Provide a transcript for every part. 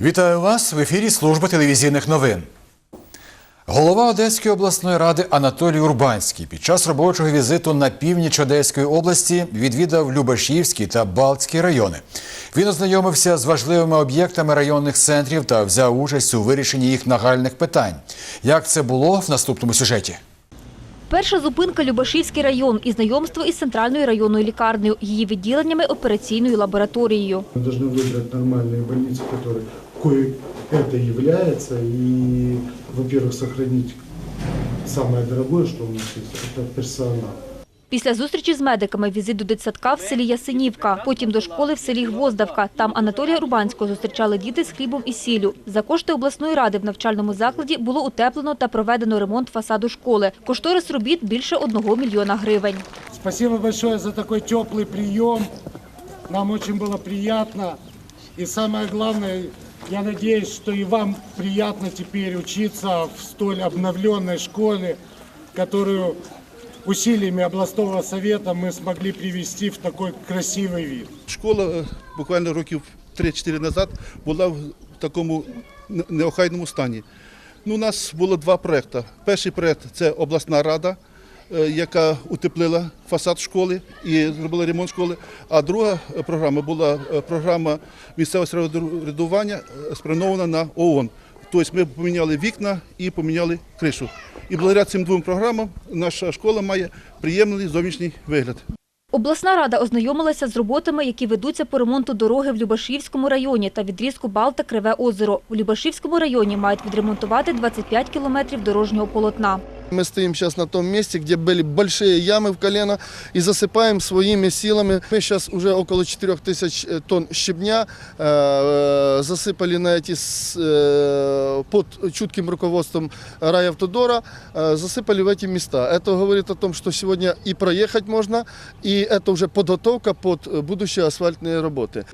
Вітаю вас в ефірі Служба телевізійних новин. Голова Одеської обласної ради Анатолій Урбанський під час робочого візиту на північ Одеської області відвідав Любашівський та Балтський райони. Він ознайомився з важливими об'єктами районних центрів та взяв участь у вирішенні їх нагальних питань. Як це було в наступному сюжеті? Перша зупинка Любашівський район і знайомство із центральною районною лікарнею, її відділеннями операційною лабораторією. Мы должны выбрать нормальные больницы, которые кое это является, и, во-первых, сохранить самое дорогое, что у нас есть, это персонал. Після зустрічі з медиками візит до дитсадка в селі Ясенівка, потім до школи в селі Гвоздавка. Там Анатолія Рубанського зустрічали діти з хлібом і сіллю. За кошти обласної ради в навчальному закладі було утеплено та проведено ремонт фасаду школи. Кошторис робіт більше одного мільйона гривень. Спасибо большое за такой теплый прием. Нам очень было приятно. И самое главное, я надеюсь, что и вам приятно теперь учиться в столь обновленной школе, которую усилиями областного совета мы смогли привести в такой красивый вид. Школа е, буквально років 3-4 назад була в такому неохайному стані. Ну, у нас було два проекти. Перший проект це обласна рада, яка утеплила фасад школи і зробила ремонт школи. А друга е, програма була е, програма місцевого самоврядування е, спрямована на ООН. Тобто ми поміняли вікна і поміняли кришу. І благодаря цим двом програмам наша школа має приємний зовнішній вигляд. Обласна рада ознайомилася з роботами, які ведуться по ремонту дороги в Любашівському районі та відрізку Балта Криве озеро. В Любашівському районі мають відремонтувати 25 кілометрів дорожнього полотна. Мы стоим сейчас на том месте, где были большие ямы в колено и засыпаем своими силами. Мы сейчас уже около 4 тысяч э, тонн щебня э, э, засыпали на эти, с- э, под чутким руководством райавтодора, э, засыпали в эти места. Это говорит о том, что сегодня и проехать можно, и это уже подготовка под э, будущие асфальтные работы.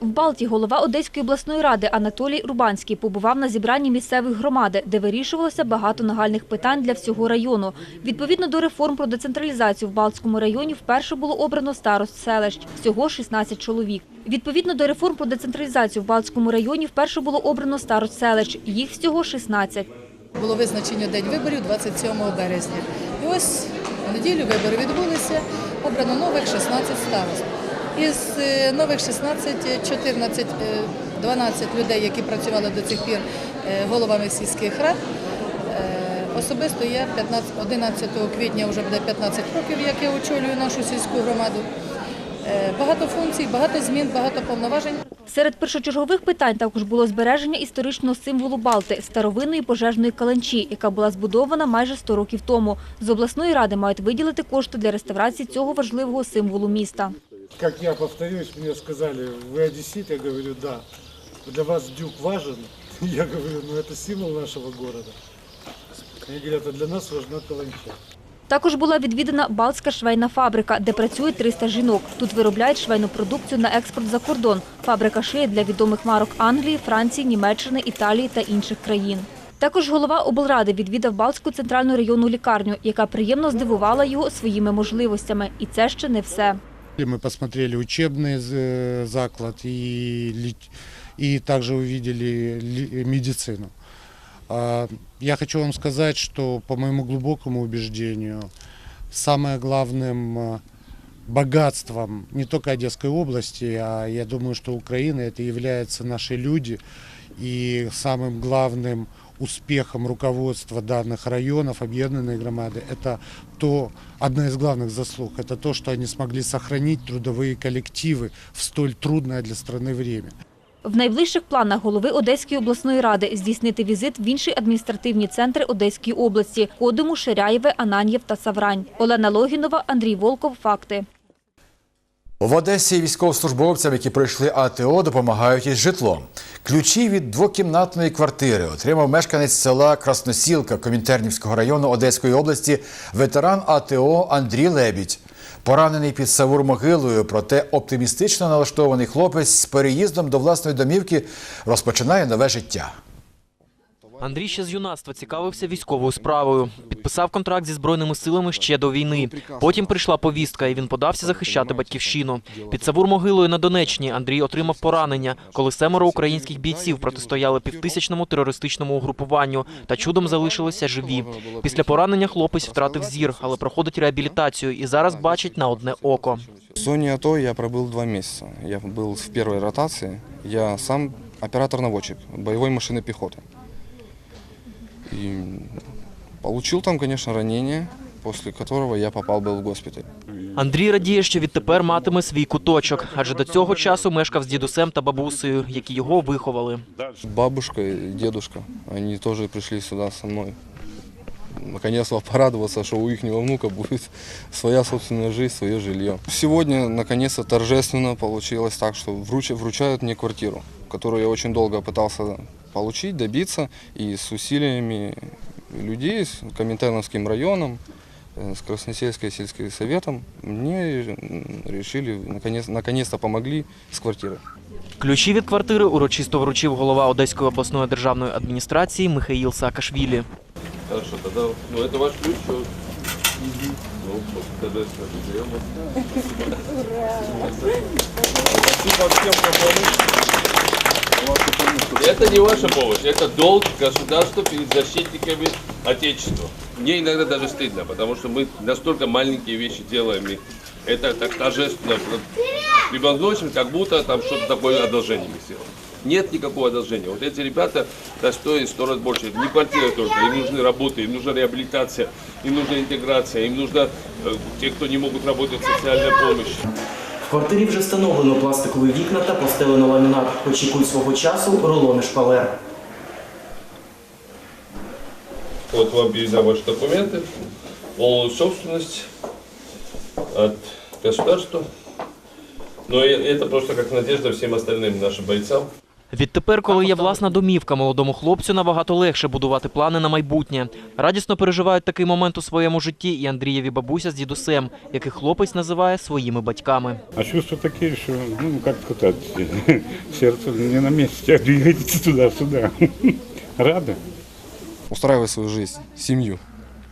В Балті голова Одеської обласної ради Анатолій Рубанський побував на зібранні місцевих громади, де вирішувалося багато нагальних питань для всього району. Відповідно до реформ про децентралізацію в Балтському районі вперше було обрано старост селищ – всього 16 чоловік. Відповідно до реформ про децентралізацію в Балтському районі вперше було обрано старост селищ – їх всього 16. Було визначено день виборів 27 березня. І ось у неділю вибори відбулися, обрано нових 16 старост. Із е, нових 16, 14, е, 12 людей, які працювали до цих пір е, головами сільських рад. Е, Особисто я 15, 11 квітня вже буде 15 років, як я очолюю нашу сільську громаду. Багато функцій, багато змін, багато повноважень. Серед першочергових питань також було збереження історичного символу Балти – старовинної пожежної каланчі, яка була збудована майже 100 років тому. З обласної ради мають виділити кошти для реставрації цього важливого символу міста. Как я повторюсь, мне сказали, вы одессит? Я говорю, да. Для вас дюк важен? Я говорю, ну это символ нашего города. Они говорят, а для нас важна каланча. Також була відвідана Балтська швейна фабрика, де працює 300 жінок. Тут виробляють швейну продукцію на експорт за кордон. Фабрика шиє для відомих марок Англії, Франції, Німеччини, Італії та інших країн. Також голова облради відвідав Балтську центральну районну лікарню, яка приємно здивувала його своїми можливостями. І це ще не все. Мы посмотрели учебный э, заклад и, ли- и также увидели ли- медицину. А, Я хочу вам сказать, что по моему глубокому убеждению, самое главным э, богатством не только Одесской области, а я думаю, что Украины, это являются наши люди. И самым главным успехом руководства данных районов, объединенной громады, это то, одна из главных заслуг, это то, что они смогли сохранить трудовые коллективы в столь трудное для страны время. В найближчих планах голови Одеської обласної ради здійснити візит в інші адміністративні центри Одеської області – Кодиму, Ширяєве, Ананьєв та Саврань. Олена Логінова, Андрій Волков. Факти. В Одесі військовослужбовцям, які пройшли АТО, допомагають із житлом. Ключі від двокімнатної квартири отримав мешканець села Красносілка Комінтернівського району Одеської області ветеран АТО Андрій Лебідь. Поранений під Савур-могилою, проте оптимістично налаштований хлопець з переїздом до власної домівки розпочинає нове життя. Андрій ще з юнацтва цікавився військовою справою. Підписав контракт зі збройними силами ще до війни. Потім прийшла повістка, і він подався захищати батьківщину. Під Савур-могилою на Донеччині Андрій отримав поранення, коли семеро українських бійців протистояли півтисячному терористичному угрупуванню та чудом залишилися живі. Після поранення хлопець втратив зір, але проходить реабілітацію і зараз бачить на одне око. В зоне АТО я пробыл два месяца. Я был в первой ротации. Я сам оператор-наводчик боевой машины пехоты. И получил там, конечно, ранение, после которого я попал был в госпиталь. Андрій радіє, що відтепер матиме свій куточок, адже до цього часу мешкав з дідусем та бабусею, які його виховали. Бабушка и дедушка, они тоже пришли сюда со мной. Наконец-то порадоваться, что у их внука будет своя собственная жизнь, свое жилье. Сегодня, наконец-то, торжественно получилось так, что вруч- вручают мне квартиру, которую я очень долго пытался получить, добиться, и с усилиями людей, с Коминтерновским районом, э, с Красносельской сельским советом, мне м, решили, наконец- наконец-то помогли с квартирой. Ключі від квартири урочисто вручив голова Одеської обласної державної адміністрації Михаїл Саакашвілі. Хорошо, тогда, ну это ваш ключ. всё. Ну, вот, тогда берем. Спасибо всем, Это не ваша помощь, это долг государства перед защитниками Отечества. Мне иногда даже стыдно, потому что мы настолько маленькие вещи делаем, и это так торжественно преподносим, как будто там что-то такое одолжение мы сделали. Нет никакого одолжения. Вот эти ребята да, стоят сто раз больше. Это не квартира только, им нужны работы, им нужна реабилитация, им нужна интеграция, им нужна э, те, кто не могут работать, социальная помощь. В квартирі вже встановлено пластикові вікна та постелено ламінат. Очікують свого часу рулони шпалер. Вот вам передам ваши документы, полную собственность от государства. Но и это просто как надежда всем остальным нашим бойцам. Відтепер, коли є власна домівка, молодому хлопцю набагато легше будувати плани на майбутнє. Радісно переживають такий момент у своєму житті і Андрієві бабуся з дідусем, яких хлопець називає своїми батьками. А чувства такие, что, ну, как сказать, сердце не на месте, а двигается туда-сюда. Рады. Устраивать свою жизнь, семью.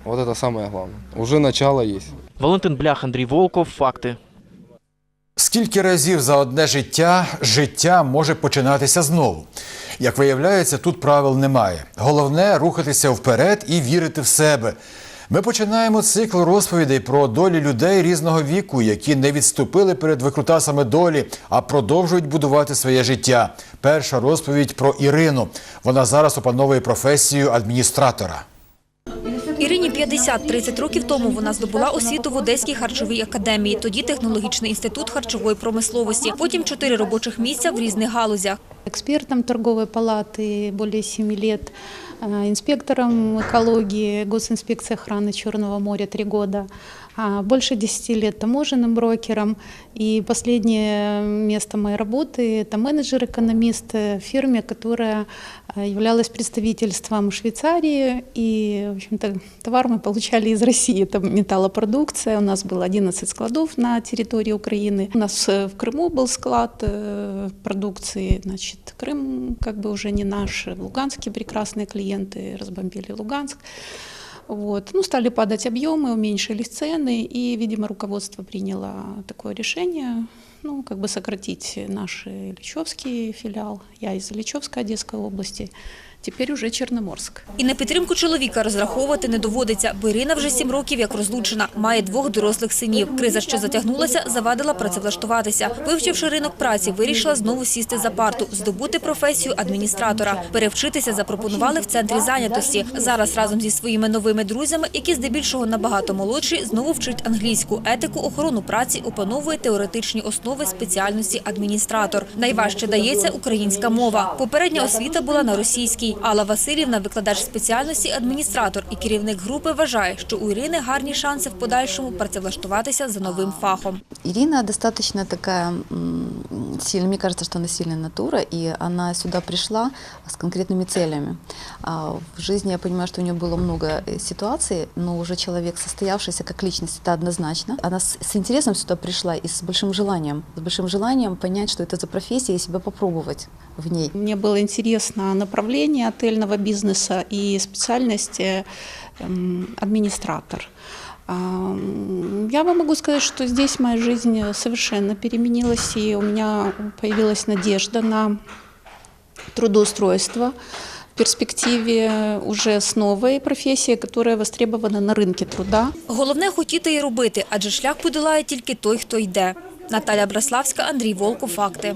Вот это самое главное. Уже начало есть. Валентин Блях, Андрій Волков. Факти. Скільки разів за одне життя життя може починатися знову? Як виявляється, тут правил немає. Головне рухатися вперед і вірити в себе. Ми починаємо цикл розповідей про долі людей різного віку, які не відступили перед викрутасами долі, а продовжують будувати своє життя. Перша розповідь про Ірину. Вона зараз опановує професію адміністратора. Ірині 50. 30 років тому вона здобула освіту в Одеській харчовій академії, тоді технологічний інститут харчової промисловості, потім чотири робочих місця в різних галузях. экспертом торговой палаты более 7 лет, э, Инспектором экологии Госинспекции охраны Черного моря 3 года, а больше 10 лет таможенным брокером. И последнее место моей работы – это менеджер-экономист в фирме, которая э, являлась представительством Швейцарии. И, в общем-то, товар мы получали из России. Это металлопродукция. У нас было 11 складов на территории Украины. У нас э, в Крыму был склад э, продукции. Значит, Крым как бы уже не наш. В Луганске прекрасные клиенты разбомбили Луганск. Вот. Ну, стали падать объемы, уменьшились цены, и, видимо, руководство приняло такое решение, ну, как бы сократить наш Ильичевский филиал. Я из Ильичевской Одесской области, теперь уже Черноморск. І на підтримку чоловіка розраховувати не доводиться, бо Ірина вже сім років як розлучена, має двох дорослих синів. Криза, що затягнулася, завадила працевлаштуватися. Вивчивши ринок праці, вирішила знову сісти за парту, здобути професію адміністратора. Перевчитися запропонували в центрі зайнятості. Зараз разом зі своїми новими друзями, які здебільшого набагато молодші, знову вчить англійську етику, охорону праці, опановує теоретичні основи спеціальності адміністратор. Найважче дається українська мова. Попередня освіта була на російській. Алла Васильівна, викладач спеціальності адміністратор і керівник групи, вважає, що у Ірини гарні шанси в подальшому працевлаштуватися за новим фахом. Ірина достатньо такая м, сильная, мне кажется, что она сильная натура, и она сюда пришла с конкретными целями. А в жизни я понимаю, что у нее было много э, ситуаций, но уже человек состоявшийся как личность, это однозначно. Она с, с интересом сюда пришла и с большим желанием, с большим желанием понять, что это за профессия и себя попробовать в ней. Мне было интересно направление управления отельного бизнеса и специальность э, м, администратор. Я вам могу сказать, что здесь моя жизнь совершенно переменилась, и у меня появилась надежда на трудоустройство в перспективе уже с новой профессией, которая востребована на рынке труда. Головне хотіти і робити, адже шлях подолає тільки той, хто йде. Наталя Браславська, Андрій Волков. Факти.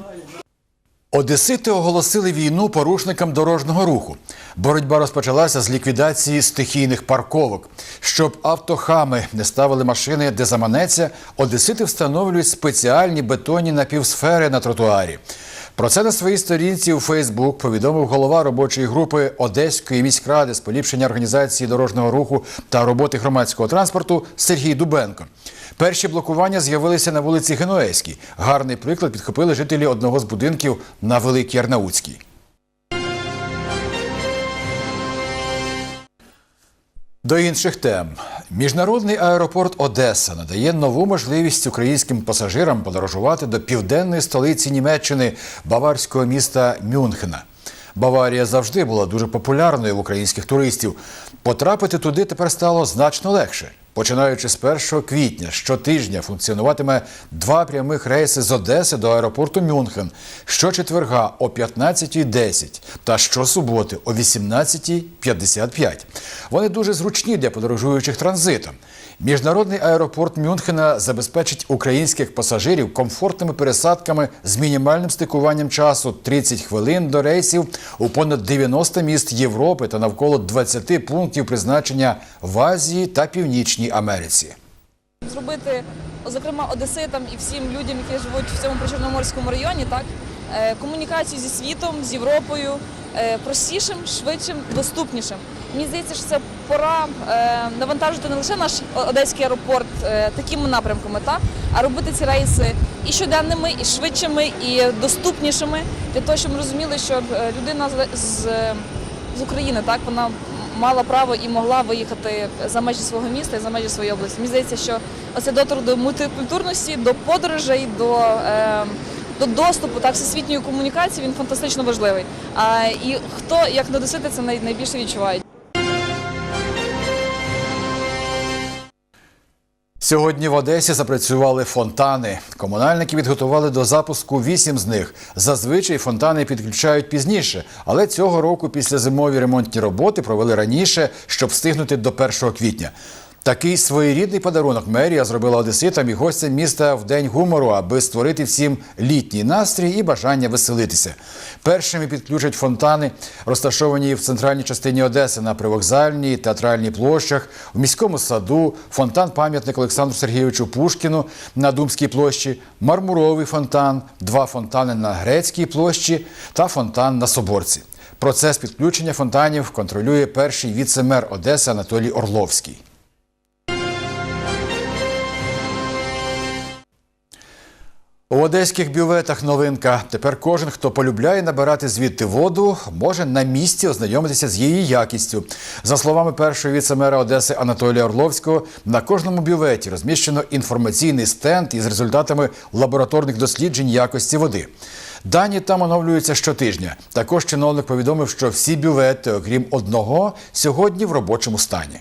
Одесити оголосили війну порушникам дорожнього руху. Боротьба розпочалася з ліквідації стихійних парковок. Щоб автохами не ставили машини, де заманеться, одесити встановлюють спеціальні бетонні напівсфери на тротуарі. Про це на своїй сторінці у Фейсбук повідомив голова робочої групи Одеської міськради з поліпшення організації дорожнього руху та роботи громадського транспорту Сергій Дубенко. Перші блокування з'явилися на вулиці Генуезькій. Гарний приклад підхопили жителі одного з будинків на Великій Арнаутській. До інших тем. Міжнародний аеропорт Одеса надає нову можливість українським пасажирам подорожувати до південної столиці Німеччини баварського міста Мюнхена. Баварія завжди була дуже популярною в українських туристів. Потрапити туди тепер стало значно легше. Починаючи з 1 квітня щотижня функціонуватиме два прямих рейси з Одеси до аеропорту Мюнхен щочетверга о 15.10 та щосуботи о 18.55. Вони дуже зручні для подорожуючих транзитом. Міжнародний аеропорт Мюнхена забезпечить українських пасажирів комфортними пересадками з мінімальним стикуванням часу 30 хвилин до рейсів у понад 90 міст Європи та навколо 20 пунктів призначення в Азії та Північній Америці. зробити, зокрема, одеситам і всім людям, які живуть в цьому причорноморському районі, так е, комунікацію зі світом, з Європою е, простішим, швидшим, доступнішим. Мені здається, що це пора е, навантажити не лише наш одеський аеропорт е, такими напрямками, так, а робити ці рейси і щоденними, і швидшими, і доступнішими для того, щоб ми розуміли, щоб е, людина з, з, України так вона мала право і могла виїхати за межі свого міста і за межі своєї області. Мені здається, що оце доторк до мультикультурності, до подорожей, до, е, до доступу так всесвітньої комунікації він фантастично важливий. А і хто як не досити, це найбільше відчувають. Сьогодні в Одесі запрацювали фонтани. Комунальники підготували до запуску вісім з них. Зазвичай фонтани підключають пізніше, але цього року після зимові ремонтні роботи провели раніше, щоб встигнути до 1 квітня. Такий своєрідний подарунок мерія зробила одеситам і гостям міста в день гумору, аби створити всім літній настрій і бажання веселитися. Першими підключать фонтани, розташовані в центральній частині Одеси на привокзальній, театральній площах, в міському саду, фонтан пам'ятник Олександру Сергійовичу Пушкіну на Думській площі, мармуровий фонтан, два фонтани на Грецькій площі та фонтан на Соборці. Процес підключення фонтанів контролює перший віце-мер Одеси Анатолій Орловський. У одеських бюветах новинка. Тепер кожен, хто полюбляє набирати звідти воду, може на місці ознайомитися з її якістю. За словами першого віце-мера Одеси Анатолія Орловського, на кожному бюветі розміщено інформаційний стенд із результатами лабораторних досліджень якості води. Дані там оновлюються щотижня. Також чиновник повідомив, що всі бювети, окрім одного, сьогодні в робочому стані.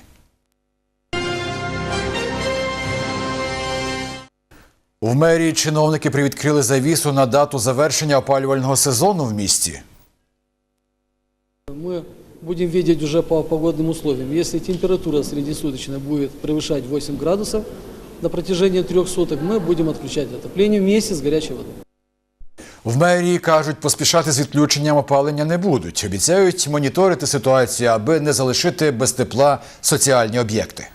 В мерії чиновники привідкрили завісу на дату завершення опалювального сезону в місті. Мы будем видеть уже по погодным условиям. Если температура среднесуточная будет превышать 8 градусов на протяжении трех суток, мы будем отключать отопление вместе с горячей водой. В мерії кажуть, поспішати з відключенням опалення не будуть. Обіцяють моніторити ситуацію, аби не залишити без тепла соціальні об'єкти.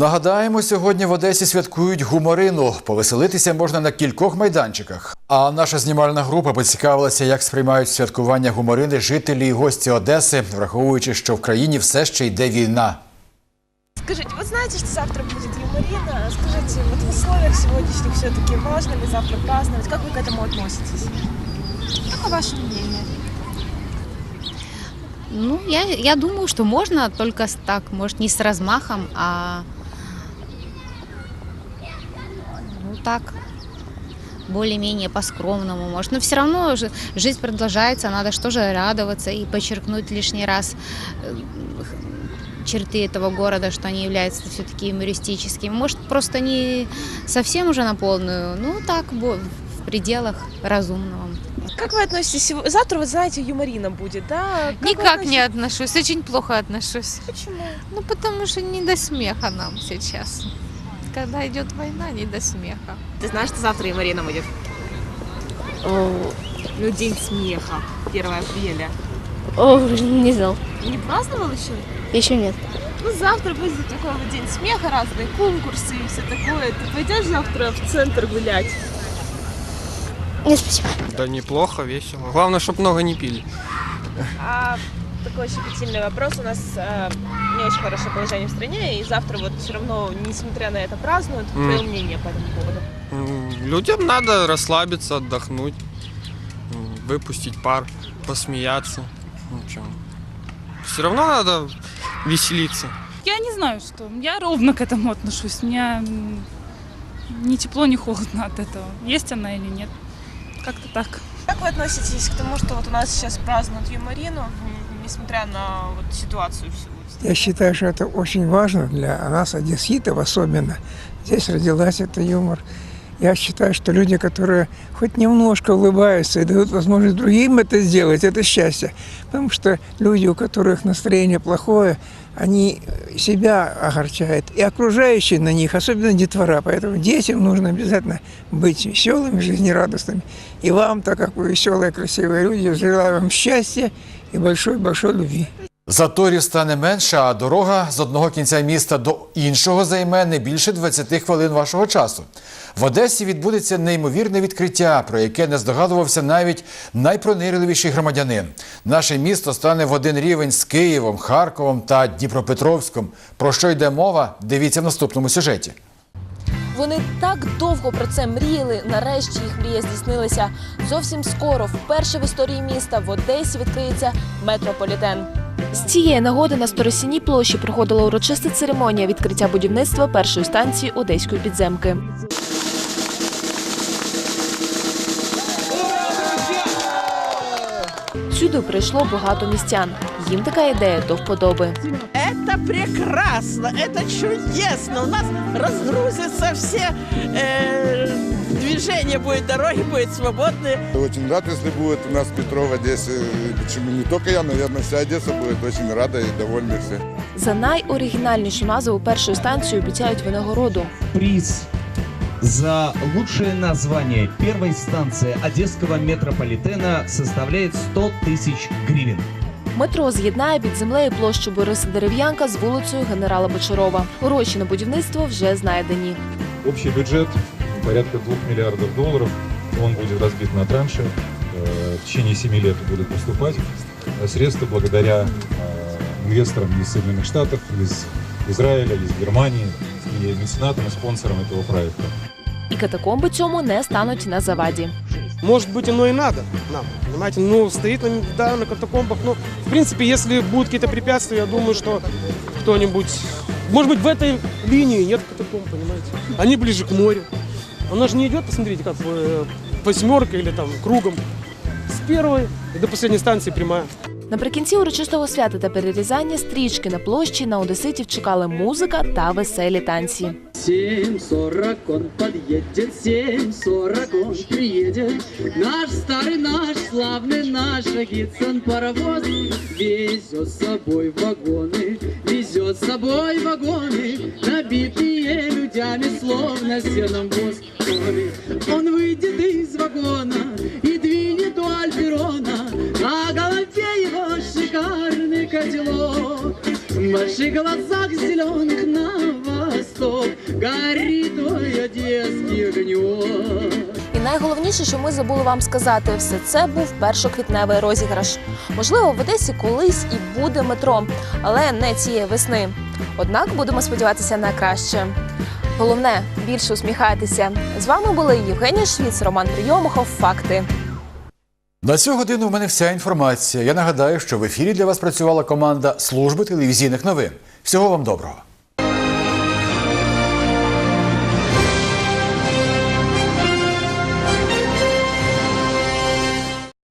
Нагадаємо, сьогодні в Одесі святкують гуморину. Повеселитися можна на кількох майданчиках. А наша знімальна група поцікавилася, як сприймають святкування гуморини жителі і гості Одеси, враховуючи, що в країні все ще йде війна. Скажите, вот знаете, что завтра будет юморина? Скажите, вот в условиях сегодняшних все-таки важно ли завтра праздновать? Как вы к этому относитесь? Какое ваше мнение? Ну, я, я думаю, что можно, только так, может, не с размахом, а ну так, более-менее по-скромному, может. Но все равно же жизнь продолжается, надо что же радоваться и подчеркнуть лишний раз э, черты этого города, что они являются все-таки юмористическими. Может, просто не совсем уже на полную, ну так, в пределах разумного. Как вы относитесь? Завтра, вы знаете, юморина будет, да? Как Никак не отношусь, очень плохо отношусь. Почему? Ну, потому что не до смеха нам сейчас. Когда идет война, не до смеха. Ты знаешь, что завтра юморина будет? Ну, день смеха, 1 апреля. О, не знал. Не праздновал еще? Еще нет. Ну, завтра будет такой вот день смеха, разные конкурсы и все такое. Ты пойдешь завтра в центр гулять? Не, спасибо. Да неплохо, весело. Главное, чтобы много не пили. А такой щепетильный вопрос. У нас э, не очень хорошее положение в стране, и завтра вот все равно, несмотря на это, празднуют. М. Твое мнение по этому поводу? Людям надо расслабиться, отдохнуть, выпустить пар, посмеяться. Все равно надо веселиться. Я не знаю, что. Я ровно к этому отношусь. Меня ни тепло, ни холодно от этого. Есть она или нет. Как-то так. Как вы относитесь к тому, что вот у нас сейчас празднуют юморину, м, несмотря на вот ситуацию всю? Я считаю, что это очень важно для нас, одесситов особенно. Здесь родилась это юмор. Я считаю, что люди, которые хоть немножко улыбаются и дают возможность другим это сделать, это счастье. Потому что люди, у которых настроение плохое, они себя огорчают. И окружающие на них, особенно детвора. Поэтому детям нужно обязательно быть веселыми, жизнерадостными. И вам, так как вы веселые, красивые люди, желаю вам счастья и большой-большой любви. Заторів стане менше, а дорога з одного кінця міста до іншого займе не більше 20 хвилин вашого часу. В Одесі відбудеться неймовірне відкриття, про яке не здогадувався навіть найпронирливіший громадянин. Наше місто стане в один рівень з Києвом, Харковом та Дніпропетровськом. Про що йде мова? Дивіться в наступному сюжеті. Вони так довго про це мріяли. Нарешті їх мрія здійснилася. Зовсім скоро, вперше в історії міста, в Одесі відкриється метрополітен. З цієї нагоди на Сторосіній площі проходила урочиста церемонія відкриття будівництва першої станції одеської підземки. Сюди прийшло багато містян. Їм така ідея до вподоби. Это прекрасно, это чудесно. У нас разгрузятся все э, движения будет, дороги будут свободные. Очень рад, если будет у нас метро в Одессе. Почему не только я, наверное, вся Одесса будет очень рада и довольны все. За найоригінальнішу назву першої станції обіцяють винагороду. Приз за лучшее название первой станции Одесского метрополитена составляет 100 тысяч гривен. Метро з'єднає під землею площу Бориса Дерев'янка з вулицею генерала Бочарова. Гроші на будівництво вже знайдені. Общий бюджет порядка 2 миллиардов долларов. Он будет разбит на транши. Э, В течение 7 лет будут поступать э, средства благодаря э, инвесторам из Соединенных Штатов, из Израиля, из Германии и меценатам и спонсорам этого проекта. І катакомби цьому не стануть на заваді. Может быть, оно и надо нам, понимаете? Ну, стоит на, да, на катакомбах. Ну, в принципе, если будут какие-то препятствия, я думаю, что кто-нибудь... Может быть, в этой линии нет катакомб, понимаете? Они ближе к морю. Оно же не идет, посмотрите, как э, восьмеркой или там кругом. С первой и до последней станции прямая. Наприкінці урочистого свята та перерізання стрічки на площі на одеситів чекали музика та веселі танці. 7.40 он подъедет, 7.40 он приедет. Наш старый, наш славный, наш Агитсон паровоз Везет с собой вагоны, везет с собой вагоны Набитые людьми, словно сеном восконы Он выйдет из вагона и Альберона На голове его шикарный котелок В больших глазах зеленых на восток Горит твой одесский огнек І найголовніше, що ми забули вам сказати, все це був першоквітневий розіграш. Можливо, в Одесі колись і буде метро, але не цієї весни. Однак будемо сподіватися на краще. Головне більше усміхайтеся. З вами були Євгенія Швіц, Роман Прийомухов. Факти. На цю годину в мене вся інформація. Я нагадаю, що в ефірі для вас працювала команда служби телевізійних новин. Всього вам доброго.